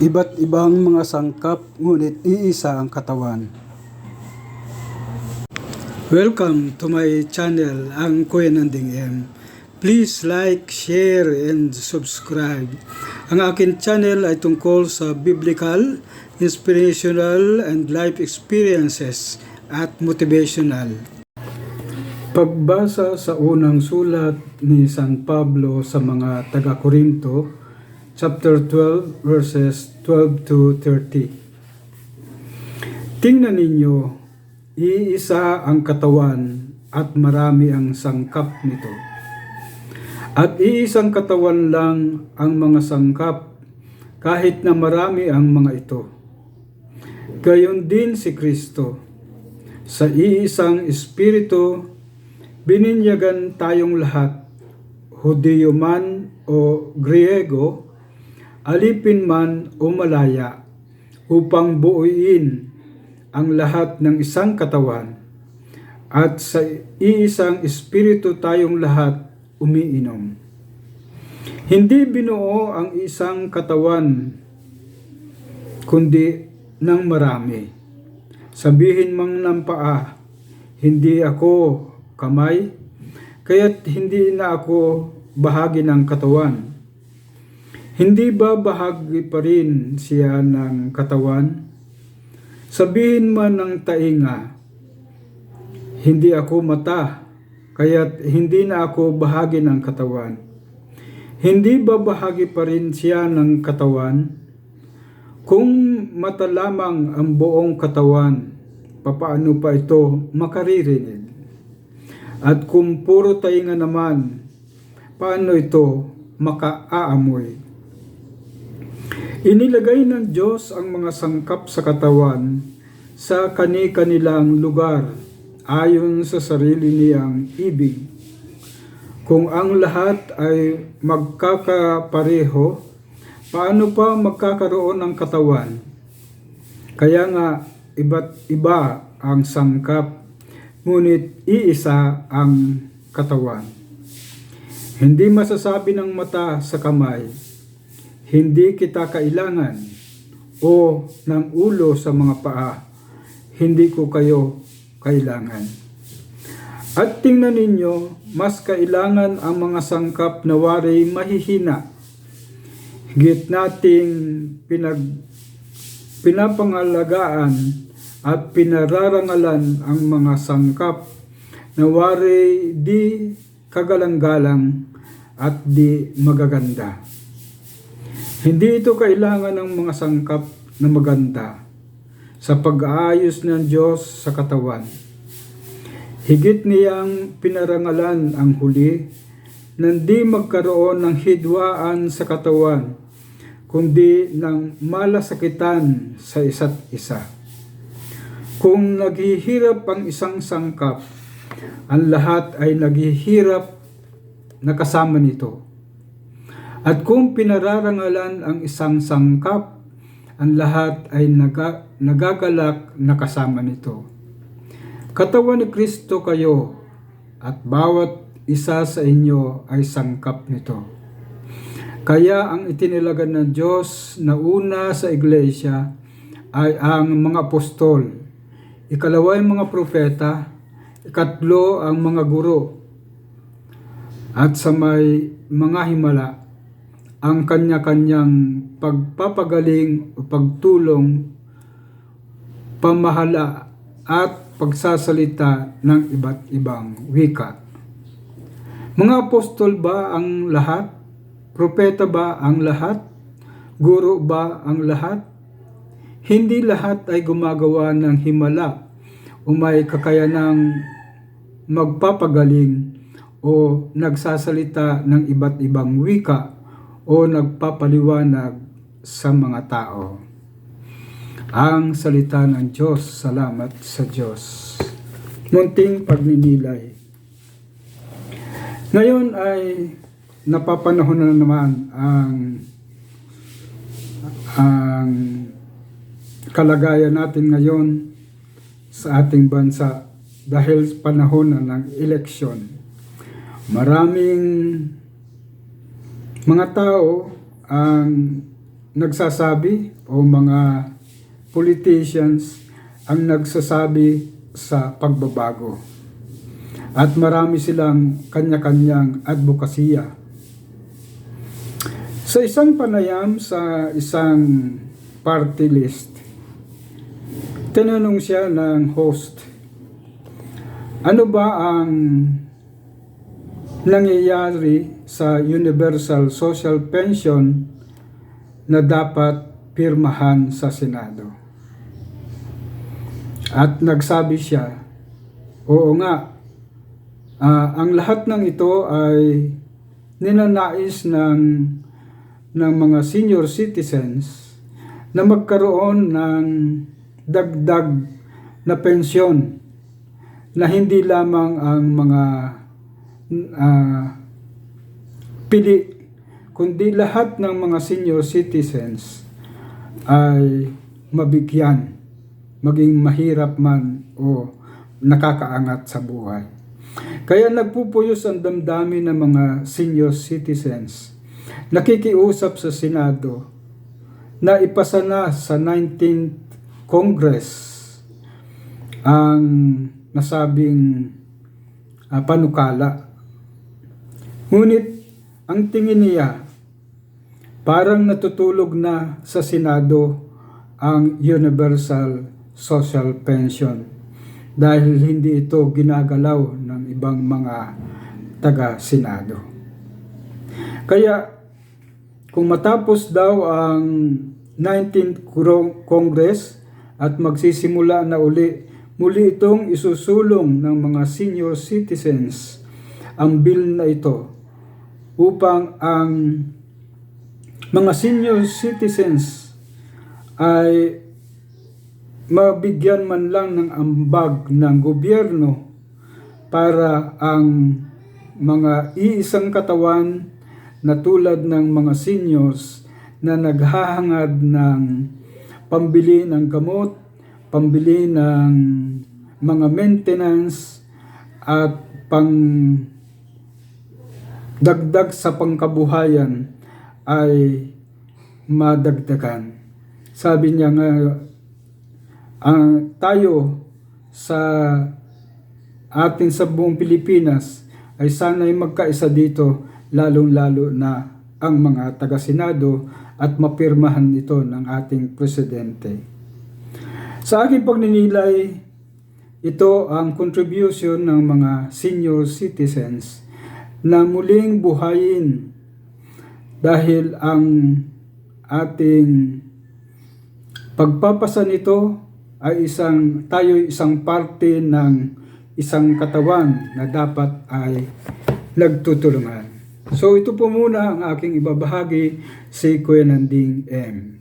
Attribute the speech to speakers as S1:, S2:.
S1: Iba't ibang mga sangkap, ngunit iisa ang katawan. Welcome to my channel, ang Kuya Nanding M. Please like, share, and subscribe. Ang akin channel ay tungkol sa biblical, inspirational, and life experiences at motivational. Pagbasa sa unang sulat ni San Pablo sa mga taga-Korinto, chapter 12 verses 12 to 30. Tingnan ninyo, iisa ang katawan at marami ang sangkap nito. At iisang katawan lang ang mga sangkap kahit na marami ang mga ito. Gayon din si Kristo. Sa iisang espiritu, bininyagan tayong lahat, Hudiyo man o Griego, alipin man o malaya, upang buuin ang lahat ng isang katawan, at sa iisang espiritu tayong lahat umiinom. Hindi binuo ang isang katawan, kundi ng marami. Sabihin mang ng paa, hindi ako kamay, kaya't hindi na ako bahagi ng katawan. Hindi ba bahagi pa rin siya ng katawan? Sabihin man ng tainga, hindi ako mata, kaya't hindi na ako bahagi ng katawan. Hindi ba bahagi pa rin siya ng katawan? Kung mata lamang ang buong katawan, papaano pa ito makaririnig? At kung puro tainga naman, paano ito makaaamoy? Inilagay ng Diyos ang mga sangkap sa katawan sa kani-kanilang lugar ayon sa sarili niyang ibig. Kung ang lahat ay magkakapareho, paano pa magkakaroon ng katawan? Kaya nga, iba't iba ang sangkap, ngunit iisa ang katawan. Hindi masasabi ng mata sa kamay, hindi kita kailangan, o ng ulo sa mga paa, hindi ko kayo kailangan. At tingnan ninyo, mas kailangan ang mga sangkap na wari mahihina. Higit nating pinag, pinapangalagaan at pinararangalan ang mga sangkap na wari di kagalang-galang at di magaganda. Hindi ito kailangan ng mga sangkap na maganda sa pag-aayos ng Diyos sa katawan. Higit niyang pinarangalan ang huli na di magkaroon ng hidwaan sa katawan, kundi ng malasakitan sa isa't isa. Kung naghihirap ang isang sangkap, ang lahat ay naghihirap na kasama nito. At kung pinararangalan ang isang sangkap, ang lahat ay naga, nagagalak na kasama nito. Katawan ni Kristo kayo at bawat isa sa inyo ay sangkap nito. Kaya ang itinilagan ng Diyos na una sa iglesia ay ang mga apostol, ikalawa ang mga propeta, ikatlo ang mga guro, at sa may mga himala ang kanya-kanyang pagpapagaling o pagtulong, pamahala at pagsasalita ng iba't ibang wika. Mga apostol ba ang lahat? Propeta ba ang lahat? Guro ba ang lahat? Hindi lahat ay gumagawa ng himala o may kakayanang magpapagaling o nagsasalita ng iba't ibang wika o nagpapaliwanag sa mga tao. Ang salita ng Diyos, salamat sa Diyos. Munting pagninilay. Ngayon ay napapanahon na naman ang ang kalagayan natin ngayon sa ating bansa dahil panahon na ng eleksyon. Maraming mga tao ang nagsasabi o mga politicians ang nagsasabi sa pagbabago. At marami silang kanya-kanyang advokasya. Sa isang panayam sa isang party list, tinanong siya ng host, ano ba ang nangyayari sa Universal Social Pension na dapat pirmahan sa Senado? At nagsabi siya, oo nga, ah, ang lahat ng ito ay ninanais ng, ng mga senior citizens na magkaroon ng dagdag na pensyon na hindi lamang ang mga ah, pili, kundi lahat ng mga senior citizens ay mabigyan, maging mahirap man o nakakaangat sa buhay. Kaya nagpupuyos ang damdamin ng mga senior citizens. Nakikiusap sa Senado na ipasa na sa 19th Congress ang nasabing ah, panukala. Ngunit ang tingin niya parang natutulog na sa Senado ang Universal Social Pension dahil hindi ito ginagalaw ng ibang mga taga-Senado. Kaya kung matapos daw ang 19th Cro- Congress at magsisimula na uli, muli itong isusulong ng mga senior citizens ang bill na ito upang ang mga senior citizens ay mabigyan man lang ng ambag ng gobyerno para ang mga iisang katawan na tulad ng mga seniors na naghahangad ng pambili ng gamot, pambili ng mga maintenance at pang dagdag sa pangkabuhayan ay madagdagan. Sabi niya nga, ang tayo sa atin sa buong Pilipinas ay sana'y magkaisa dito lalong-lalo na ang mga taga-senado at mapirmahan ito ng ating presidente. Sa aking pagninilay, ito ang contribution ng mga senior citizens na muling buhayin dahil ang ating pagpapasa nito ay isang tayo isang parte ng isang katawan na dapat ay nagtutulungan. So ito po muna ang aking ibabahagi si Kuya Nanding M.